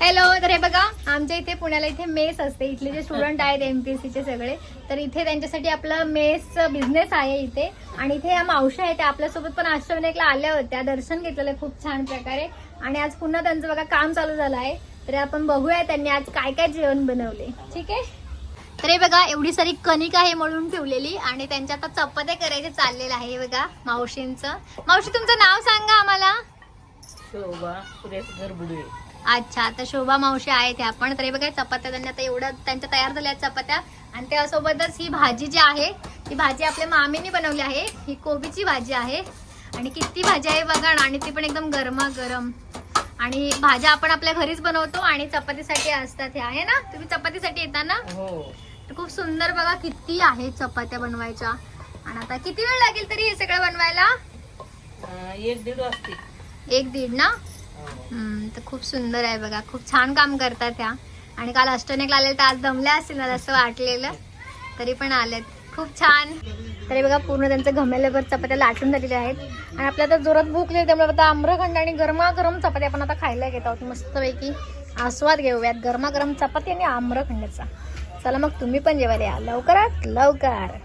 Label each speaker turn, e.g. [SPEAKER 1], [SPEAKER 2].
[SPEAKER 1] Hello तर हे बघा आमच्या इथे पुण्याला इथे मेस असते. इथले जे स्टुडंट आहेत एमपीएससीचे सगळे तर इथे त्यांच्यासाठी आपलं मेस बिझनेस आहे इथे. आणि इथे या मावशा आहेत त्या आपल्यासोबत पण अष्टविनायकला आल्या होत्या. दर्शन घेतलेलं आहे खूप छान प्रकारे. आणि आज पुन्हा त्यांचं बघा काम चालू झालं आहे. तर आपण बघूया त्यांनी आज काय काय जेवण बनवले. ठीक आहे? तर हे बघा एवढी सारी कणिक आहे म्हणून ठेवलेली. आणि त्यांच्या आता चपात्या करायचे चाललेलं आहे हे बघा मावशींचं. मावशी तुमचं नाव सांगा आम्हाला.
[SPEAKER 2] शोभा सुरेश
[SPEAKER 1] अच्छा आता शोभा मावशी आहेत ह्या पण. तरी बघा चपात्या त्यांनी आता एवढ्या त्यांच्या तयार झाल्या चपात्या. आणि त्यासोबतच ही भाजी जी आहे ती भाजी आपल्या मामीने बनवली आहे. ही कोबीची भाजी आहे. आणि किती भाजी आहे बघा ना आणि ती पण एकदम गरमागरम. आणि भाज्या आपण आपल्या घरीच बनवतो आणि चपातीसाठी असतात ह्या. आहे ना? तुम्ही चपातीसाठी येता ना?
[SPEAKER 2] हो.
[SPEAKER 1] खूप सुंदर बघा किती आहे चपात्या बनवायच्या. आणि आता किती वेळ लागेल तरी हे सगळं बनवायला?
[SPEAKER 2] एक दीड वाजते
[SPEAKER 1] एक दीड ना?
[SPEAKER 2] हो.
[SPEAKER 1] तर खूप सुंदर आहे बघा. खूप छान काम करतात त्या. आणि काल अष्टनेकला आले तर आज दमल्या असतील मला असं वाटलेलं. तरी पण आलेत. खूप छान. तरी बघा पूर्ण त्यांचं घमेल्यावर चपात्या लाटून झालेल्या आहेत. आणि आपल्या आता जोरात भूक लागली त्यामुळे आता आम्रखंड आणि गरमागरम चपात्या आपण आता खायला घेत आहोत. मस्तपैकी आस्वाद घेऊयात. गरमागरम चपाती आणि आम्रखंडाचा. चला मग तुम्ही पण जेवायला या. लवकरात लवकर.